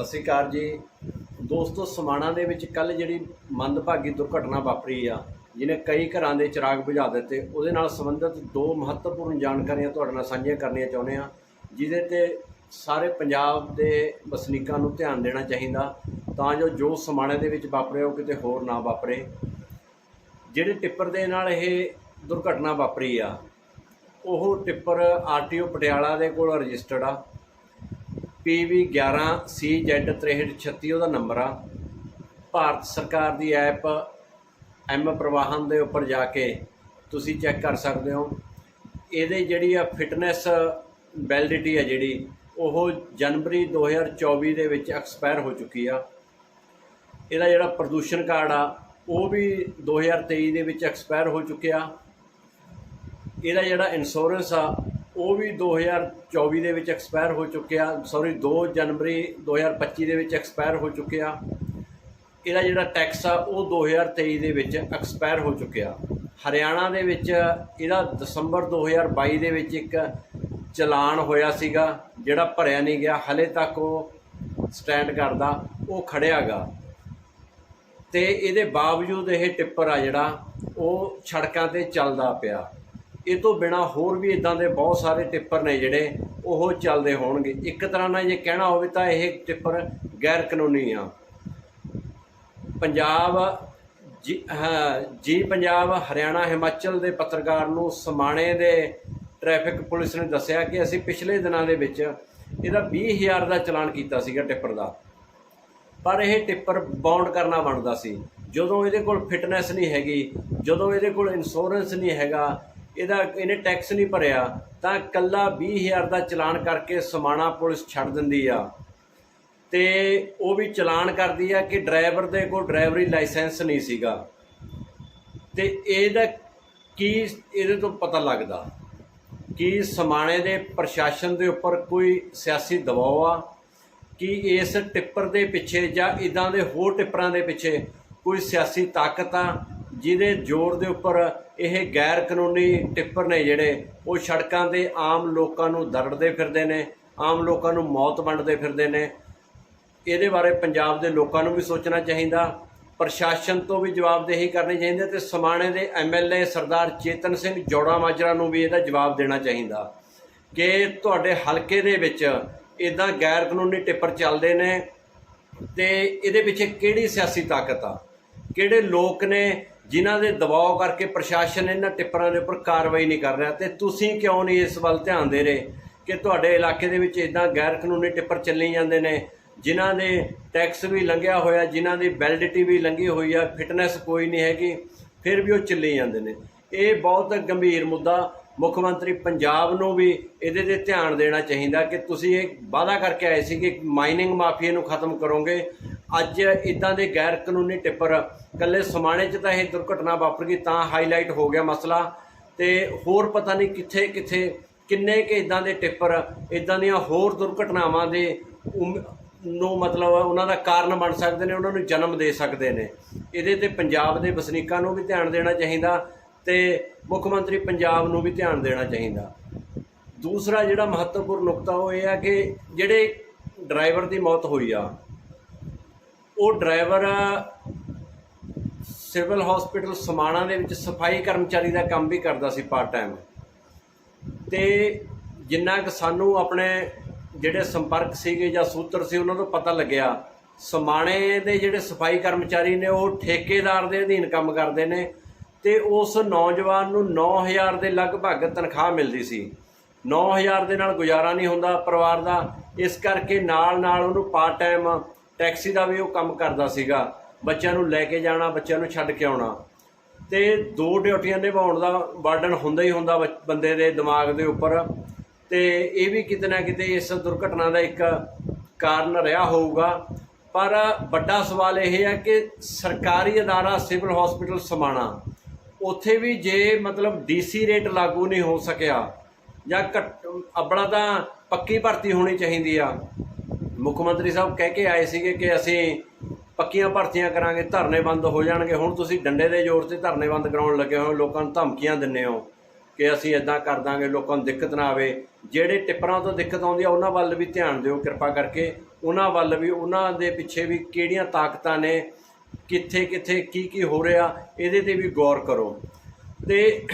ਸਤਿ ਸ਼੍ਰੀ ਅਕਾਲ ਜੀ। ਦੋਸਤੋ, ਸਮਾਣਾ ਦੇ ਵਿੱਚ ਕੱਲ ਜਿਹੜੀ ਮੰਦਭਾਗੀ ਦੁਰਘਟਨਾ ਵਾਪਰੀ ਆ, ਜਿਹਨੇ ਕਈ ਘਰਾਂ ਦੇ ਚਿਰਾਗ ਬੁਝਾ ਦਿੱਤੇ, ਉਹਦੇ ਨਾਲ ਸੰਬੰਧਿਤ ਦੋ ਮਹੱਤਵਪੂਰਨ ਜਾਣਕਾਰੀਆਂ ਤੁਹਾਡੇ ਨਾਲ ਸਾਂਝੀਆਂ ਕਰਨੀਆਂ ਚਾਹੁੰਦੇ ਆ ਜਿਹਦੇ ਤੇ ਸਾਰੇ ਪੰਜਾਬ ਦੇ ਵਸਨੀਕਾਂ ਨੂੰ ਧਿਆਨ ਦੇਣਾ ਚਾਹੀਦਾ, ਤਾਂ ਜੋ ਜੋ ਸਮਾਣੇ ਦੇ ਵਿੱਚ ਵਾਪਰੇ, ਉਹ ਕਿਤੇ ਹੋਰ ਨਾ ਵਾਪਰੇ। ਜਿਹੜੇ ਟਿੱਪਰ ਦੇ ਨਾਲ ਇਹ ਦੁਰਘਟਨਾ ਵਾਪਰੀ ਆ, ਉਹ ਟਿੱਪਰ ਆਰਟੀਓ ਪਟਿਆਲਾ ਦੇ ਕੋਲ ਰਜਿਸਟਰਡ ਆ। PV 11 CZ 6336 ਉਹਦਾ ਨੰਬਰ ਆ। ਭਾਰਤ ਸਰਕਾਰ ਦੀ ਐਪ ਐਮ ਪ੍ਰਵਾਹਨ ਦੇ ਉੱਪਰ ਜਾ ਕੇ ਤੁਸੀਂ ਚੈੱਕ ਕਰ ਸਕਦੇ ਹੋ। ਇਹਦੇ ਜਿਹੜੀ ਆ ਫਿਟਨੈਸ ਵੈਲਿਡਿਟੀ ਆ ਜਿਹੜੀ, ਉਹ ਜਨਵਰੀ 2024 ਦੇ ਵਿੱਚ ਐਕਸਪਾਇਰ ਹੋ ਚੁੱਕੀ ਆ। ਇਹਦਾ ਜਿਹੜਾ ਪ੍ਰਦੂਸ਼ਣ ਕਾਰਡ ਆ, ਉਹ ਵੀ 2023 ਦੇ ਵਿੱਚ ਐਕਸਪਾਇਰ ਹੋ ਚੁੱਕਿਆ। ਇਹਦਾ ਜਿਹੜਾ ਇੰਸ਼ੋਰੈਂਸ ਆ ਉਹ ਵੀ 2024 ਦੇ ਵਿੱਚ ਐਕਸਪਾਇਰ ਹੋ ਚੁੱਕਿਆ ਸੌਰੀ 2 ਜਨਵਰੀ 2025 ਦੇ ਵਿੱਚ ਐਕਸਪਾਇਰ ਹੋ ਚੁੱਕਿਆ ਇਹਦਾ ਜਿਹੜਾ ਟੈਕਸ ਆ, ਉਹ 2023 ਦੇ ਵਿੱਚ ਐਕਸਪਾਇਰ ਹੋ ਚੁੱਕਿਆ। ਹਰਿਆਣਾ ਦੇ ਵਿੱਚ ਇਹਦਾ ਦਸੰਬਰ 2022 ਦੇ ਵਿੱਚ ਇੱਕ ਚਲਾਨ ਹੋਇਆ ਸੀਗਾ, ਜਿਹੜਾ ਭਰਿਆ ਨਹੀਂ ਗਿਆ। ਹਲੇ ਤੱਕ ਉਹ ਸਟੈਂਡ ਕਰਦਾ, ਉਹ ਖੜਿਆਗਾ। ਤੇ ਇਹਦੇ ਬਾਵਜੂਦ ਇਹ ਟਿੱਪਰ ਆ ਜਿਹੜਾ, ਉਹ ਸੜਕਾਂ ਤੇ ਚੱਲਦਾ ਪਿਆ। ਇਹ ਤੋਂ ਬਿਨਾ ਹੋਰ ਵੀ ਇਦਾਂ ਦੇ ਬਹੁਤ ਸਾਰੇ ਟਿੱਪਰ ਨੇ ਜਿਹੜੇ ਉਹ ਚੱਲਦੇ ਹੋਣਗੇ। ਇੱਕ ਤਰ੍ਹਾਂ ਨਾਲ ਜੇ ਕਹਿਣਾ ਹੋਵੇ ਤਾਂ ਇਹ ਟਿੱਪਰ ਗੈਰ ਕਾਨੂੰਨੀ ਆ। ਪੰਜਾਬ ਜੀ ਜੀ ਪੰਜਾਬ, ਹਰਿਆਣਾ, ਹਿਮਾਚਲ ਦੇ ਪੱਤਰਕਾਰ ਨੂੰ ਸਮਾਣੇ ਦੇ ਟ੍ਰੈਫਿਕ ਪੁਲਿਸ ਨੇ ਦੱਸਿਆ ਕਿ ਅਸੀਂ ਪਿਛਲੇ ਦਿਨਾਂ ਦੇ ਵਿੱਚ ਇਹਦਾ 20000 ਦਾ ਚਲਾਨ ਕੀਤਾ ਸੀਗਾ ਟਿੱਪਰ ਦਾ। ਪਰ ਇਹ ਟਿੱਪਰ ਬਾਉਂਡ ਕਰਨਾ ਬਣਦਾ ਸੀ। ਜਦੋਂ ਇਹਦੇ ਕੋਲ ਫਿਟਨੈਸ ਨਹੀਂ ਹੈਗੀ, ਜਦੋਂ ਇਹਦੇ ਕੋਲ ਇੰਸ਼ੋਰੈਂਸ ਨਹੀਂ ਹੈਗਾ ਇਹਦਾ ਇਹਨੇ ਟੈਕਸ ਨਹੀਂ ਭਰਿਆ, ਤਾਂ ਕੱਲਾ 20000 ਦਾ ਚਲਾਨ ਕਰਕੇ ਸਮਾਣਾ ਪੁਲਿਸ ਛੱਡ ਦਿੰਦੀ ਆ। ਤੇ ਉਹ ਵੀ ਚਲਾਨ ਕਰਦੀ ਆ ਕਿ ਡਰਾਈਵਰ ਦੇ ਕੋਲ ਡਰਾਈਵਰੀ ਲਾਇਸੈਂਸ ਨਹੀਂ ਸੀਗਾ। ਤੇ ਇਹਦਾ ਕੀ, ਇਹਦੇ ਤੋਂ ਪਤਾ ਲੱਗਦਾ ਕਿ ਸਮਾਣੇ ਦੇ ਪ੍ਰਸ਼ਾਸਨ ਦੇ ਉੱਪਰ ਕੋਈ ਸਿਆਸੀ ਦਬਾਅ ਆ, ਕਿ ਇਸ ਟਿੱਪਰ ਦੇ ਪਿੱਛੇ ਜਾਂ ਇਦਾਂ ਦੇ ਹੋਰ ਟਿੱਪਰਾਂ ਦੇ ਪਿੱਛੇ ਕੋਈ ਸਿਆਸੀ ਤਾਕਤ ਆ ਜਿਹਦੇ ਜ਼ੋਰ ਦੇ ਉੱਪਰ ਇਹ ਗੈਰ ਕਾਨੂੰਨੀ ਟਿੱਪਰ ਨੇ ਜਿਹੜੇ, ਉਹ ਸੜਕਾਂ ਤੇ ਆਮ ਲੋਕਾਂ ਨੂੰ ਦਰੜਦੇ ਫਿਰਦੇ ਨੇ, ਆਮ ਲੋਕਾਂ ਨੂੰ ਮੌਤ ਵੰਡਦੇ ਫਿਰਦੇ ਨੇ। ਇਹਦੇ ਬਾਰੇ ਪੰਜਾਬ ਦੇ ਲੋਕਾਂ ਨੂੰ ਵੀ ਸੋਚਣਾ ਚਾਹੀਦਾ। ਪ੍ਰਸ਼ਾਸਨ ਤੋਂ ਵੀ ਜਵਾਬਦੇਹੀ ਕਰਨੀ ਚਾਹੀਦੀ ਹੈ ਤੇ ਸਮਾਣੇ ਦੇ ਐਮਐਲਏ ਸਰਦਾਰ ਚੇਤਨ ਸਿੰਘ ਜੋੜਾ ਮਾਜਰਾ ਨੂੰ ਵੀ ਇਹਦਾ ਜਵਾਬ ਦੇਣਾ ਚਾਹੀਦਾ। ਕਿ ਤੁਹਾਡੇ ਹਲਕੇ ਦੇ ਵਿੱਚ ਇਦਾਂ ਗੈਰ ਕਾਨੂੰਨੀ ਟਿੱਪਰ ਚੱਲਦੇ ਨੇ ਤੇ ਇਹਦੇ ਪਿੱਛੇ ਕਿਹੜੀ ਸਿਆਸੀ ਤਾਕਤ ਆ? ਕਿਹੜੇ ਲੋਕ ਨੇ ਜਿਨ੍ਹਾਂ ਦੇ ਦਬਾਅ ਕਰਕੇ ਪ੍ਰਸ਼ਾਸਨ ਇਹਨਾਂ ਟਿੱਪਰਾਂ ਦੇ ਉੱਪਰ ਕਾਰਵਾਈ ਨਹੀਂ ਕਰ ਰਿਹਾ, ਤੇ ਤੁਸੀਂ ਕਿਉਂ ਨਹੀਂ ਇਸ ਵੱਲ ਧਿਆਨ ਦੇ ਰਹੇ ਕਿ ਤੁਹਾਡੇ ਇਲਾਕੇ ਦੇ ਵਿੱਚ ਇਦਾਂ ਗੈਰ ਕਾਨੂੰਨੀ ਟਿੱਪਰ ਚੱਲੀ ਜਾਂਦੇ ਨੇ, ਜਿਨ੍ਹਾਂ ਦੇ ਟੈਕਸ ਵੀ ਲੰਘਿਆ ਹੋਇਆ, ਜਿਨ੍ਹਾਂ ਦੀ ਵੈਲਿਡਿਟੀ ਵੀ ਲੰਘੀ ਹੋਈ ਆ, ਫਿਟਨੈਸ ਕੋਈ ਨਹੀਂ ਹੈਗੀ, ਫਿਰ ਵੀ ਉਹ ਚੱਲੀ ਜਾਂਦੇ ਨੇ। ਇਹ ਬਹੁਤ ਗੰਭੀਰ ਮੁੱਦਾ, ਮੁੱਖ ਮੰਤਰੀ ਪੰਜਾਬ ਨੂੰ ਵੀ ਇਹਦੇ ਤੇ ਧਿਆਨ ਦੇਣਾ ਚਾਹੀਦਾ ਕਿ ਤੁਸੀਂ ਇਹ ਵਾਅਦਾ ਕਰਕੇ ਆਏ ਸੀ ਕਿ ਮਾਈਨਿੰਗ ਮਾਫੀਆ ਨੂੰ ਖਤਮ ਕਰੋਗੇ ਅੱਜ ਇਦਾਂ ਦੇ ਗੈਰ ਕਾਨੂੰਨੀ ਟਿੱਪਰ ਕੱਲੇ ਸਮਾਣੇ 'ਚ ਤਾਂ ਇਹ ਦੁਰਘਟਨਾ ਵਾਪਰ ਗਈ ਤਾਂ ਹਾਈਲਾਈਟ ਹੋ ਗਿਆ ਮਸਲਾ। ਤੇ ਹੋਰ ਪਤਾ ਨਹੀਂ ਕਿੱਥੇ ਕਿੱਥੇ, ਕਿੰਨੇ ਕਿ ਇਦਾਂ ਦੇ ਟਿੱਪਰ ਇਦਾਂ ਦੀਆਂ ਹੋਰ ਦੁਰਘਟਨਾਵਾਂ ਦੇ ਉਮ- ਨੂੰ ਮਤਲਬ ਉਹਨਾਂ ਦਾ ਕਾਰਨ ਬਣ ਸਕਦੇ ਨੇ, ਉਹਨਾਂ ਨੂੰ ਜਨਮ ਦੇ ਸਕਦੇ ਨੇ। ਇਹਦੇ ਤੇ ਪੰਜਾਬ ਦੇ ਵਸਨੀਕਾਂ ਨੂੰ ਵੀ ਧਿਆਨ ਦੇਣਾ ਚਾਹੀਦਾ ਤੇ ਮੁੱਖ ਮੰਤਰੀ ਪੰਜਾਬ ਨੂੰ ਵੀ ਧਿਆਨ ਦੇਣਾ ਚਾਹੀਦਾ। ਦੂਸਰਾ ਜਿਹੜਾ ਮਹੱਤਵਪੂਰਨ ਨੁਕਤਾ ਉਹ ਇਹ ਆ ਕਿ ਜਿਹੜੇ ਡਰਾਈਵਰ ਦੀ ਮੌਤ ਹੋਈ ਆ ਉਹ ਡਰਾਈਵਰ ਸਿਵਲ ਹਸਪੀਟਲ ਸਮਾਣਾ ਦੇ ਵਿੱਚ ਸਫ਼ਾਈ ਕਰਮਚਾਰੀ ਦਾ ਕੰਮ ਵੀ ਕਰਦਾ ਸੀ ਪਾਰਟ ਟਾਈਮ ਤੇ ਜਿੰਨਾ ਕਿ ਸਾਨੂੰ ਆਪਣੇ ਜਿਹੜੇ ਸੰਪਰਕ ਸੀਗੇ ਜਾਂ ਸੂਤਰ ਸੀ, ਉਹਨਾਂ ਤੋਂ ਪਤਾ ਲੱਗਿਆ, ਸਮਾਣੇ ਦੇ ਜਿਹੜੇ ਸਫ਼ਾਈ ਕਰਮਚਾਰੀ ਨੇ, ਉਹ ਠੇਕੇਦਾਰ ਦੇ ਅਧੀਨ ਕੰਮ ਕਰਦੇ ਨੇ ਤੇ ਉਸ ਨੌਜਵਾਨ ਨੂੰ 9000 ਦੇ ਲਗਭਗ ਤਨਖਾਹ ਮਿਲਦੀ ਸੀ। 9000 ਦੇ ਨਾਲ ਗੁਜ਼ਾਰਾ ਨਹੀਂ ਹੁੰਦਾ ਪਰਿਵਾਰ ਦਾ, ਇਸ ਕਰਕੇ ਨਾਲ ਨਾਲ ਉਹਨੂੰ ਪਾਰਟ ਟਾਈਮ ਟੈਕਸੀ ਦਾ ਵੀ ਉਹ ਕੰਮ ਕਰਦਾ ਸੀਗਾ। ਬੱਚਿਆਂ ਨੂੰ ਲੈ ਕੇ ਜਾਣਾ, ਬੱਚਿਆਂ ਨੂੰ ਛੱਡ ਕੇ ਆਉਣਾ। ਤੇ ਦੋ ਡਿਊਟੀਆਂ ਨਿਭਾਉਣ ਦਾ ਬਰਡਨ ਹੁੰਦਾ ਹੀ ਹੁੰਦਾ ਬੱਚ- ਬੰਦੇ ਦੇ ਦਿਮਾਗ ਦੇ ਉੱਪਰ। ਤੇ ਇਹ ਵੀ ਕਿਤੇ ਨਾ ਕਿਤੇ ਇਸ ਦੁਰਘਟਨਾ ਦਾ ਇੱਕ ਕਾਰਨ ਰਿਹਾ ਹੋਊਗਾ। ਪਰ ਵੱਡਾ ਸਵਾਲ ਇਹ ਹੈ ਕਿ ਸਰਕਾਰੀ ਅਦਾਰਾ ਸਿਵਲ ਹਸਪੀਟਲ ਸਮਾਣਾ, ਉੱਥੇ ਵੀ ਜੇ ਮਤਲਬ ਡੀਸੀ ਰੇਟ ਲਾਗੂ ਨਹੀਂ ਹੋ ਸਕਿਆ ਜਾਂ ਘੱਟ ਤਾਂ ਪੱਕੀ ਭਰਤੀ ਹੋਣੀ ਚਾਹੀਦੀ ਆ। ਮੁੱਖ ਮੰਤਰੀ ਸਾਹਿਬ ਕਹਿ ਕੇ ਆਏ ਸੀਗੇ ਕਿ ਅਸੀਂ ਪੱਕੀਆਂ ਭਰਤੀਆਂ ਕਰਾਂਗੇ, ਧਰਨੇ ਬੰਦ ਹੋ ਜਾਣਗੇ। ਹੁਣ ਤੁਸੀਂ ਡੰਡੇ ਦੇ ਜ਼ੋਰ ਤੇ ਧਰਨੇ ਬੰਦ ਕਰਾਉਣ ਲੱਗੇ ਹੋ, ਲੋਕਾਂ ਨੂੰ ਧਮਕੀਆਂ ਦਿੰਦੇ ਹੋ ਕਿ ਅਸੀਂ ਇਦਾਂ ਕਰ ਦਾਂਗੇ, ਲੋਕਾਂ ਨੂੰ ਦਿੱਕਤ ਨਾ ਆਵੇ। ਜਿਹੜੇ ਟਿੱਪਰਾਂ ਤੋਂ ਦਿੱਕਤ ਆਉਂਦੀ ਆ, ਉਹਨਾਂ ਵੱਲ ਵੀ ਧਿਆਨ ਦਿਓ ਕਿਰਪਾ ਕਰਕੇ। ਉਹਨਾਂ ਵੱਲ ਵੀ, ਉਹਨਾਂ ਦੇ ਪਿੱਛੇ ਵੀ ਕਿਹੜੀਆਂ ਤਾਕਤਾਂ ਨੇ, ਕਿੱਥੇ ਕਿੱਥੇ, ਕੀ ਕੀ ਹੋ ਰਿਹਾ, ਇਹਦੇ ਤੇ ਵੀ ਗੌਰ ਕਰੋ। ਤੇ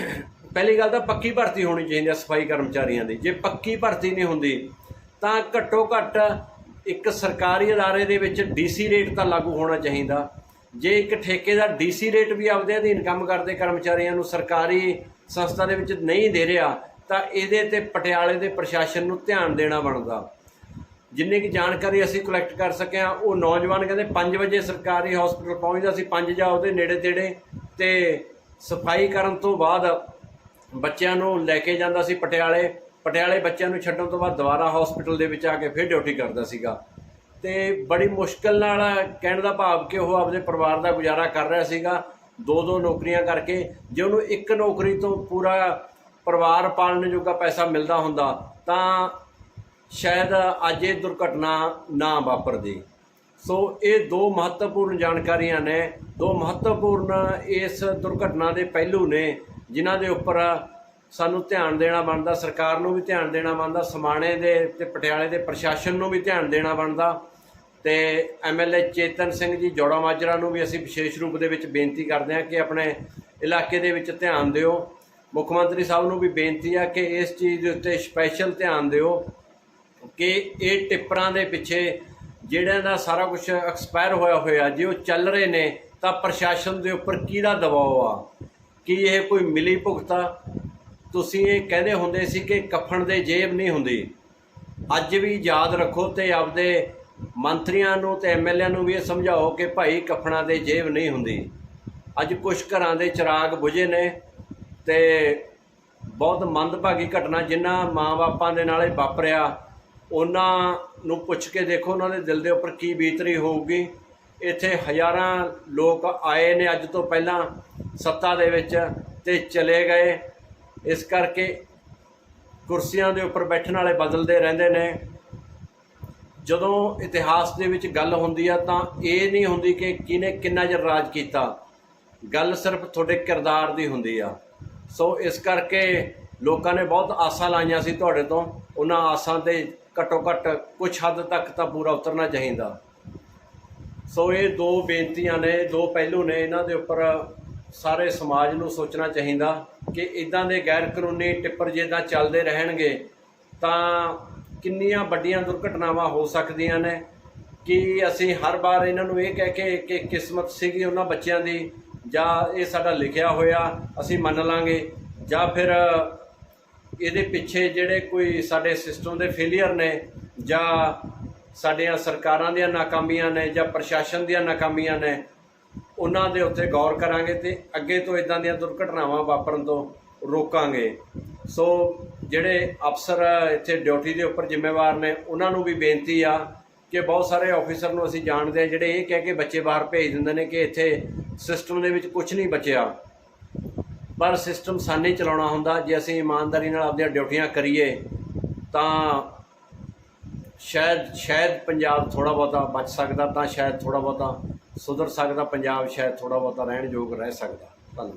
ਪਹਿਲੀ ਗੱਲ ਤਾਂ ਪੱਕੀ ਭਰਤੀ ਹੋਣੀ ਚਾਹੀਦੀ ਹੈ ਸਫ਼ਾਈ ਕਰਮਚਾਰੀਆਂ ਦੀ। ਜੇ ਪੱਕੀ ਭਰਤੀ ਨਹੀਂ ਹੁੰਦੀ, ਤਾਂ ਘੱਟੋ ਘੱਟ ਇੱਕ ਸਰਕਾਰੀ ਅਦਾਰੇ ਦੇ ਵਿੱਚ ਡੀਸੀ ਰੇਟ ਤਾਂ ਲਾਗੂ ਹੋਣਾ ਚਾਹੀਦਾ। ਜੇ ਇੱਕ ਠੇਕੇਦਾਰ ਡੀਸੀ ਰੇਟ ਵੀ ਆਪਦੇ ਅਧੀਨ ਕੰਮ ਕਰਦੇ, ਕਰਮਚਾਰੀਆਂ ਨੂੰ ਸਰਕਾਰੀ ਸੰਸਥਾ ਦੇ ਵਿੱਚ ਨਹੀਂ ਦੇ ਰਿਹਾ, ਤਾਂ ਇਹਦੇ ਤੇ ਪਟਿਆਲੇ ਦੇ ਪ੍ਰਸ਼ਾਸਨ ਨੂੰ ਧਿਆਨ ਦੇਣਾ ਬਣਦਾ। ਜਿੰਨੀ ਕਿ ਜਾਣਕਾਰੀ ਅਸੀਂ ਕਲੈਕਟ ਕਰ ਸਕਿਆ, ਉਹ ਨੌਜਵਾਨ ਕਹਿੰਦੇ 5 ਵਜੇ ਸਰਕਾਰੀ ਹਸਪੀਟਲ ਪਹੁੰਚਦਾ ਸੀ 5 ਜਾਂ ਉਹਦੇ ਨੇੜੇ ਤੇੜੇ ਤੇ ਸਫ਼ਾਈ ਕਰਨ ਤੋਂ ਬਾਅਦ ਬੱਚਿਆਂ ਨੂੰ ਲੈ ਕੇ ਜਾਂਦਾ ਸੀ ਪਟਿਆਲੇ। ਪਟਿਆਲੇ ਬੱਚਿਆਂ ਨੂੰ ਛੱਡਣ ਤੋਂ ਬਾਅਦ ਦੁਬਾਰਾ ਹਸਪੀਟਲ ਦੇ ਵਿੱਚ ਆ ਕੇ ਫਿਰ ਡਿਊਟੀ ਕਰਦਾ ਸੀਗਾ। ਤੇ ਬੜੀ ਮੁਸ਼ਕਲ ਨਾਲ ਕਹਿਣ ਦਾ ਭਾਵ ਕਿ ਉਹ ਆਪਣੇ ਪਰਿਵਾਰ ਦਾ ਗੁਜ਼ਾਰਾ ਕਰ ਰਿਹਾ ਸੀਗਾ। ਦੋ ਦੋ ਨੌਕਰੀਆਂ ਕਰਕੇ ਜੇ ਉਹਨੂੰ ਇੱਕ ਨੌਕਰੀ ਤੋਂ ਪੂਰਾ ਪਰਿਵਾਰ ਪਾਲਣ ਜੋਗਾ ਪੈਸਾ ਮਿਲਦਾ ਹੁੰਦਾ, ਤਾਂ ਸ਼ਾਇਦ ਅੱਜ ਇਹ ਦੁਰਘਟਨਾ ਨਾ ਵਾਪਰਦੀ। ਸੋ ਇਹ ਦੋ ਮਹੱਤਵਪੂਰਨ ਜਾਣਕਾਰੀਆਂ ਨੇ। ਦੋ ਮਹੱਤਵਪੂਰਨ ਇਸ ਦੁਰਘਟਨਾ ਦੇ ਪਹਿਲੂ ਨੇ, ਜਿਨ੍ਹਾਂ ਦੇ ਉੱਪਰ ਸਾਨੂੰ ਧਿਆਨ ਦੇਣਾ ਬਣਦਾ, ਸਰਕਾਰ ਨੂੰ ਵੀ ਧਿਆਨ ਦੇਣਾ ਬਣਦਾ, ਸਮਾਣੇ ਦੇ ਤੇ ਪਟਿਆਲੇ ਦੇ ਪ੍ਰਸ਼ਾਸਨ ਨੂੰ ਵੀ ਧਿਆਨ ਦੇਣਾ ਬਣਦਾ ਤੇ ਐਮਐਲਏ ਚੇਤਨ ਸਿੰਘ ਜੀ ਜੋੜਾ ਮਾਜਰਾ ਨੂੰ ਵੀ ਅਸੀਂ ਵਿਸ਼ੇਸ਼ ਰੂਪ ਦੇ ਵਿੱਚ ਬੇਨਤੀ ਕਰਦੇ ਹਾਂ ਕਿ ਆਪਣੇ ਇਲਾਕੇ ਦੇ ਵਿੱਚ ਧਿਆਨ ਦਿਓ। ਮੁੱਖ ਮੰਤਰੀ ਸਾਹਿਬ ਨੂੰ ਵੀ ਬੇਨਤੀ ਆ ਕਿ ਇਸ ਚੀਜ਼ ਦੇ ਉੱਤੇ ਸਪੈਸ਼ਲ ਧਿਆਨ ਦਿਓ ਕਿ ਇਹ ਟਿੱਪਰਾਂ ਦੇ ਪਿੱਛੇ ਜਿਹੜਾ ਦਾ ਸਾਰਾ ਕੁਝ ਐਕਸਪਾਇਰ ਹੋਇਆ ਹੋਇਆ ਜੇ ਉਹ ਚੱਲ ਰਹੇ ਨੇ ਤਾਂ ਪ੍ਰਸ਼ਾਸਨ ਦੇ ਉੱਪਰ ਕਿਹਦਾ ਦਬਾਅ ਆ? ਕੀ ਇਹ ਕੋਈ ਮਿਲੀ ਭੁਗਤਾ? ਤੁਸੀਂ ਇਹ ਕਹਿੰਦੇ ਹੁੰਦੇ ਸੀ ਕਿ ਕਫਨ ਦੇ ਜੇਬ ਨਹੀਂ ਹੁੰਦੀ। ਅੱਜ ਵੀ ਯਾਦ ਰੱਖੋ ਤੇ ਆਪਦੇ ਮੰਤਰੀਆਂ ਨੂੰ ਤੇ ਐਮਐਲਏ ਨੂੰ ਵੀ ਇਹ ਸਮਝਾਓ ਕਿ ਭਾਈ ਕਫਨਾਂ ਦੇ ਜੇਬ ਨਹੀਂ ਹੁੰਦੀ। ਅੱਜ ਕੁਝ ਘਰਾਂ ਦੇ ਚਿਰਾਗ ਬੁਝੇ ਨੇ ਤੇ ਬਹੁਤ ਮੰਦਭਾਗੀ ਘਟਨਾ ਜਿਨ੍ਹਾਂ ਮਾਂ-ਬਾਪਾਂ ਦੇ ਨਾਲੇ ਵਾਪਰਿਆ, ਉਹਨਾਂ ਨੂੰ ਪੁੱਛ ਕੇ ਦੇਖੋ ਉਹਨਾਂ ਦੇ ਦਿਲ ਦੇ ਉੱਪਰ ਕੀ ਬੀਤਰੀ ਹੋਊਗੀ। ਇੱਥੇ ਹਜ਼ਾਰਾਂ ਲੋਕ ਆਏ ਨੇ ਅੱਜ ਤੋਂ ਪਹਿਲਾਂ ਸੱਤਾ ਦੇ ਵਿੱਚ ਤੇ ਚਲੇ ਗਏ। ਇਸ ਕਰਕੇ ਕੁਰਸੀਆਂ ਦੇ ਉੱਪਰ ਬੈਠਣ ਵਾਲੇ ਬਦਲਦੇ ਰਹਿੰਦੇ ਨੇ। ਜਦੋਂ ਇਤਿਹਾਸ ਦੇ ਵਿੱਚ ਗੱਲ ਹੁੰਦੀ ਆ ਤਾਂ ਇਹ ਨਹੀਂ ਹੁੰਦੀ ਕਿ ਕਿਹਨੇ ਕਿੰਨਾ ਜ਼ਰ ਰਾਜ ਕੀਤਾ। ਗੱਲ ਸਿਰਫ ਤੁਹਾਡੇ ਕਿਰਦਾਰ ਦੀ ਹੁੰਦੀ ਆ। ਸੋ ਇਸ ਕਰਕੇ ਲੋਕਾਂ ਨੇ ਬਹੁਤ ਆਸਾਂ ਲਾਈਆਂ ਸੀ ਤੁਹਾਡੇ ਤੋਂ। ਉਹਨਾਂ ਆਸਾਂ ਤੇ ਘੱਟੋ ਘੱਟ ਕੁਝ ਹੱਦ ਤੱਕ ਤਾਂ ਪੂਰਾ ਉਤਰਨਾ ਚਾਹੀਦਾ। ਸੋ ਇਹ ਦੋ ਬੇਨਤੀਆਂ ਨੇ, ਦੋ ਪਹਿਲੂ ਨੇ। ਇਹਨਾਂ ਦੇ ਉੱਪਰ ਸਾਰੇ ਸਮਾਜ ਨੂੰ ਸੋਚਣਾ ਚਾਹੀਦਾ। ਕਿ ਇਦਾਂ ਦੇ ਗੈਰ ਕਾਨੂੰਨੀ ਟਿੱਪਰ ਜਿੱਦਾਂ ਚੱਲਦੇ ਰਹਿਣਗੇ, ਤਾਂ ਕਿੰਨੀਆਂ ਵੱਡੀਆਂ ਦੁਰਘਟਨਾਵਾਂ ਹੋ ਸਕਦੀਆਂ ਨੇ। ਕਿ ਅਸੀਂ ਹਰ ਵਾਰ ਇਹਨਾਂ ਨੂੰ ਇਹ ਕਹਿ ਕੇ ਕਿ ਕਿਸਮਤ ਸੀਗੀ ਉਹਨਾਂ ਬੱਚਿਆਂ ਦੀ, ਜਾਂ ਇਹ ਸਾਡਾ ਲਿਖਿਆ ਹੋਇਆ, ਅਸੀਂ ਮੰਨ ਲਾਂਗੇ, ਜਾਂ ਫਿਰ ਇਹਦੇ ਪਿੱਛੇ ਜਿਹੜੇ ਕੋਈ ਸਾਡੇ ਸਿਸਟਮ ਦੇ ਫੇਲਿਅਰ ਨੇ, ਜਾਂ ਸਾਡੀਆਂ ਸਰਕਾਰਾਂ ਦੀਆਂ ਨਾਕਾਮੀਆਂ ਨੇ, ਜਾਂ ਪ੍ਰਸ਼ਾਸਨ ਦੀਆਂ ਨਾਕਾਮੀਆਂ ਨੇ ਉਹਨਾਂ ਦੇ ਉੱਤੇ ਗੌਰ ਕਰਾਂਗੇ ਤੇ ਅੱਗੇ ਤੋਂ ਇਦਾਂ ਦੀਆਂ ਦੁਰਘਟਨਾਵਾਂ ਵਾਪਰਨ ਤੋਂ ਰੋਕਾਂਗੇ। ਸੋ ਜਿਹੜੇ ਅਫਸਰ ਇੱਥੇ ਡਿਊਟੀ ਦੇ ਉੱਪਰ ਜ਼ਿੰਮੇਵਾਰ ਨੇ, ਉਹਨਾਂ ਨੂੰ ਵੀ ਬੇਨਤੀ ਆ ਕਿ ਬਹੁਤ ਸਾਰੇ ਆਫੀਸਰ ਨੂੰ ਅਸੀਂ ਜਾਣਦੇ ਆ, ਜਿਹੜੇ ਇਹ ਕਹਿ ਕੇ ਬੱਚੇ ਬਾਹਰ ਭੇਜ ਦਿੰਦੇ ਨੇ ਕਿ ਇੱਥੇ ਸਿਸਟਮ ਦੇ ਵਿੱਚ ਕੁਝ ਨਹੀਂ ਬਚਿਆ। ਪਰ ਸਿਸਟਮ ਸਾਨੇ ਚਲਾਉਣਾ ਹੁੰਦਾ, ਜੇ ਅਸੀਂ ਇਮਾਨਦਾਰੀ ਨਾਲ ਆਪਣੀਆਂ ਡਿਊਟੀਆਂ ਕਰੀਏ, ਤਾਂ ਸ਼ਾਇਦ ਸ਼ਾਇਦ ਪੰਜਾਬ ਥੋੜਾ ਬਹੁਤਾ ਬਚ ਸਕਦਾ, ਤਾਂ ਸ਼ਾਇਦ ਥੋੜਾ ਬਹੁਤਾ ਸੁਧਰ ਸਕਦਾ ਪੰਜਾਬ ਸ਼ਾਇਦ ਥੋੜਾ ਬਹੁਤਾ ਰਹਿਣ ਯੋਗ ਰਹਿ ਸਕਦਾ। ਧੰਨਵਾਦ।